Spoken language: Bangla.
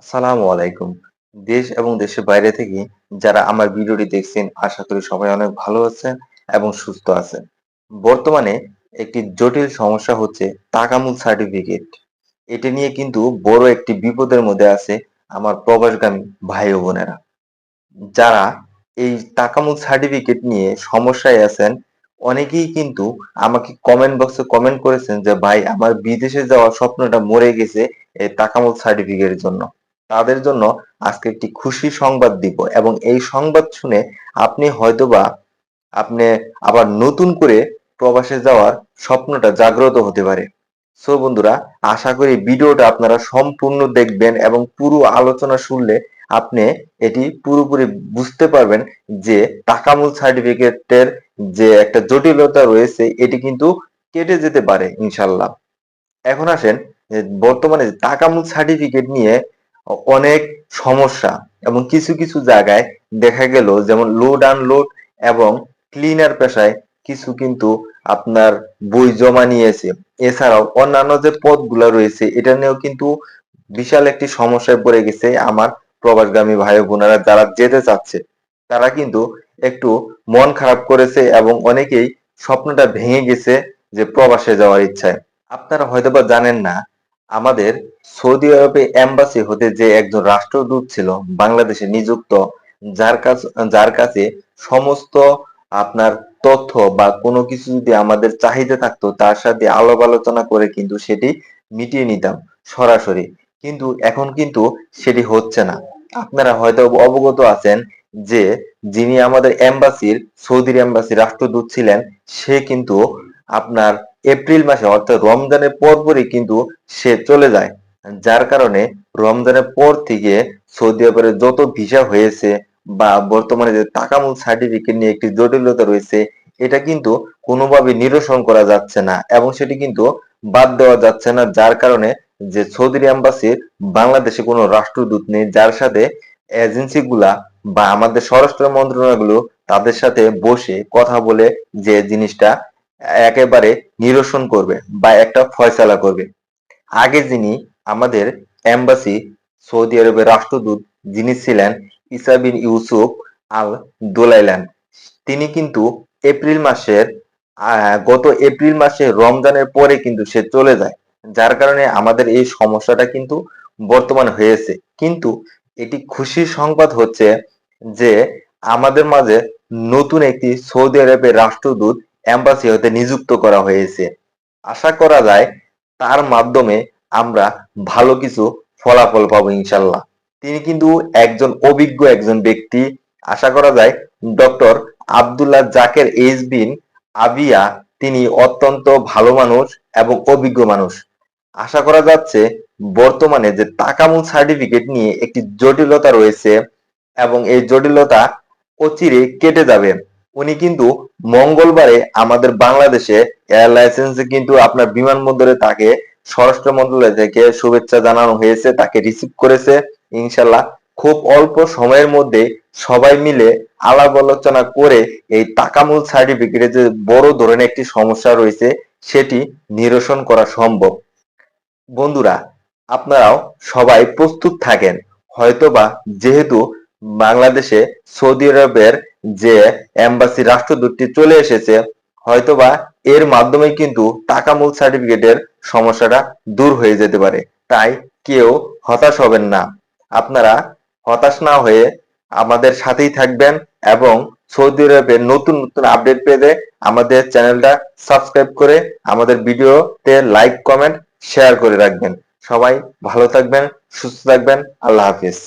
আসসালামু আলাইকুম। দেশ এবং দেশের বাইরে থেকে যারা আমার ভিডিওটি দেখছেন, আশা করি সবাই অনেক ভালো আছেন এবং সুস্থ আছেন। বর্তমানে একটি জটিল সমস্যা হচ্ছে তাকামুল সার্টিফিকেট। এটা নিয়ে কিন্তু বড় একটি বিপদের মধ্যে আছে আমার প্রবাসগামী ভাই ও বোনেরা। যারা এই তাকামুল সার্টিফিকেট নিয়ে সমস্যায় আছেন, অনেকেই কিন্তু আমাকে কমেন্ট বক্সে কমেন্ট করেছেন যে, ভাই, আমার বিদেশে যাওয়ার স্বপ্নটা মরে গেছে এই তাকামুল সার্টিফিকেটের জন্য। তাদের জন্য আজকে একটি খুশি সংবাদ দিব এবং এই সংবাদ শুনে আপনি হয়তোবা আপনি আবার নতুন করে প্রবাসে যাওয়ার স্বপ্নটা জাগ্রত হতে পারে। সো বন্ধুরা, আশা করি ভিডিওটা আপনারা সম্পূর্ণ দেখবেন এবং পুরো আলোচনা শুনলে আপনি এটি পুরোপুরি বুঝতে পারবেন যে তাকামুল সার্টিফিকেটের যে একটা জটিলতা রয়েছে, এটি কিন্তু কেটে যেতে পারে ইনশাল্লাহ এখন আসেন বর্তমানে তাকামুল সার্টিফিকেট নিয়ে অনেক সমস্যা এবং কিছু কিছু জায়গায় দেখা গেল যেমন লোড আনলোড এবং ক্লিনার পেশায় কিছু কিন্তু আপনার বই জমা নিয়েছে। এছাড়াও অন্যান্য যে পদগুলো রয়েছে, এটা নিয়েও কিন্তু বিশাল একটি সমস্যায় পড়ে গেছে আমার প্রবাসগামী ভাই বোনেরা যারা যেতে চাচ্ছে। তারা কিন্তু একটু মন খারাপ করেছে এবং অনেকেই স্বপ্নটা ভেঙে গেছে যে প্রবাসে যাওয়ার ইচ্ছায়। আপনারা হয়তোবা জানেন না আমাদের সৌদি আরবে এম্বাসি হতে যে একজন রাষ্ট্রদূত ছিল, বাংলাদেশে নিযুক্ত, যার কাছে যার কাছে সমস্ত আপনার তথ্য বা কোনো কিছু যদি আমাদের চাহিদা থাকতো, তার সাথে আলাপ আলোচনা করে কিন্তু সেটি মিটিয়ে নিতাম সরাসরি। কিন্তু এখন কিন্তু সেটি হচ্ছে না। আপনারা হয়তো অবগত আছেন যে, যিনি আমাদের এম্বাসির, সৌদির এম্বাসির রাষ্ট্রদূত ছিলেন, সে কিন্তু আপনার এপ্রিল মাসে, অর্থাৎ রমজানের পরপরই কিন্তু সে চলে যায়। যার কারণে রমজানের পর থেকে সৌদি আরবের যত ভিসা হয়েছে বা বর্তমানে যে তাকামুল সার্টিফিকেট নিয়ে একটি জটিলতা রয়েছে, এটা কিন্তু কোনোভাবে নিরসন করা যাচ্ছে না এবং সেটি কিন্তু বাদ দেওয়া যাচ্ছে না। যার কারণে যে সৌদি এম্বাসির বাংলাদেশে কোনো রাষ্ট্রদূত নেই, যার সাথে এজেন্সি গুলা বা আমাদের স্বরাষ্ট্র মন্ত্রণালয়গুলো তাদের সাথে বসে কথা বলে যে জিনিসটা একেবারে নিরসন করবে বা একটা ফয়সালা করবে। আগে যিনি আমাদের এম্বাসি, সৌদি আরবের রাষ্ট্রদূত, যিনি ছিলেন ইসাবিন ইউসুফ আল দোলাইলান তিনি কিন্তু এপ্রিল মাসের গত এপ্রিল মাসে রমজানের পরে কিন্তু সে চলে যায়। যার কারণে আমাদের এই সমস্যাটা কিন্তু বর্তমান হয়েছে। কিন্তু এটি খুশির সংবাদ হচ্ছে যে আমাদের মাঝে নতুন একটি সৌদি আরবের রাষ্ট্রদূত এম্বাসি হতে নিযুক্ত করা হয়েছে। আশা করা যায় তার মাধ্যমে আমরা ভালো কিছু ফলাফল পাবো ইনশাল্লাহ। তিনি কিন্তু একজন অভিজ্ঞ একজন ব্যক্তি। আশা করা যায় ডক্টর আবদুল্লাহ জাকের এইচ বিন আবিয়া তিনি অত্যন্ত ভালো মানুষ এবং অভিজ্ঞ মানুষ। আশা করা যাচ্ছে বর্তমানে যে তাকামুল সার্টিফিকেট নিয়ে একটি জটিলতা রয়েছে এবং এই জটিলতা অচিরে কেটে যাবে। উনি কিন্তু মঙ্গলবারে আমাদের বাংলাদেশে এয়ার লাইসেন্সে কিন্তু আপনার বিমানবন্দরে তাকে স্বরাষ্ট্র মন্ত্রণালয় থেকে শুভেচ্ছা জানানো হয়েছে, তাকে রিসিভ করেছে। ইনশাল্লাহ খুব অল্প সময়ের মধ্যে সবাই মিলে আলাপ আলোচনা করে এই তাকামুল সার্টিফিকেটে যে বড় ধরনের একটি সমস্যা রয়েছে, সেটি নিরসন করা সম্ভব। বন্ধুরা, আপনারাও সবাই প্রস্তুত থাকেন। হয়তোবা যেহেতু বাংলাদেশে সৌদি আরবের যে এম্বাসি রাষ্ট্রদূতটি চলে এসেছে, হয়তোবা এর মাধ্যমে কিন্তু টাকা মূল সার্টিফিকেটের সমস্যাটা দূর হয়ে যেতে পারে। তাই কেউ হতাশ হবেন না। আপনারা হতাশ না হয়ে আমাদের সাথেই থাকবেন এবং সৌদি আরবের নতুন নতুন আপডেট পেতে আমাদের চ্যানেলটা সাবস্ক্রাইব করে আমাদের ভিডিওতে লাইক, কমেন্ট, শেয়ার করে রাখবেন। সবাই ভালো থাকবেন, সুস্থ থাকবেন। আল্লাহ হাফিজ।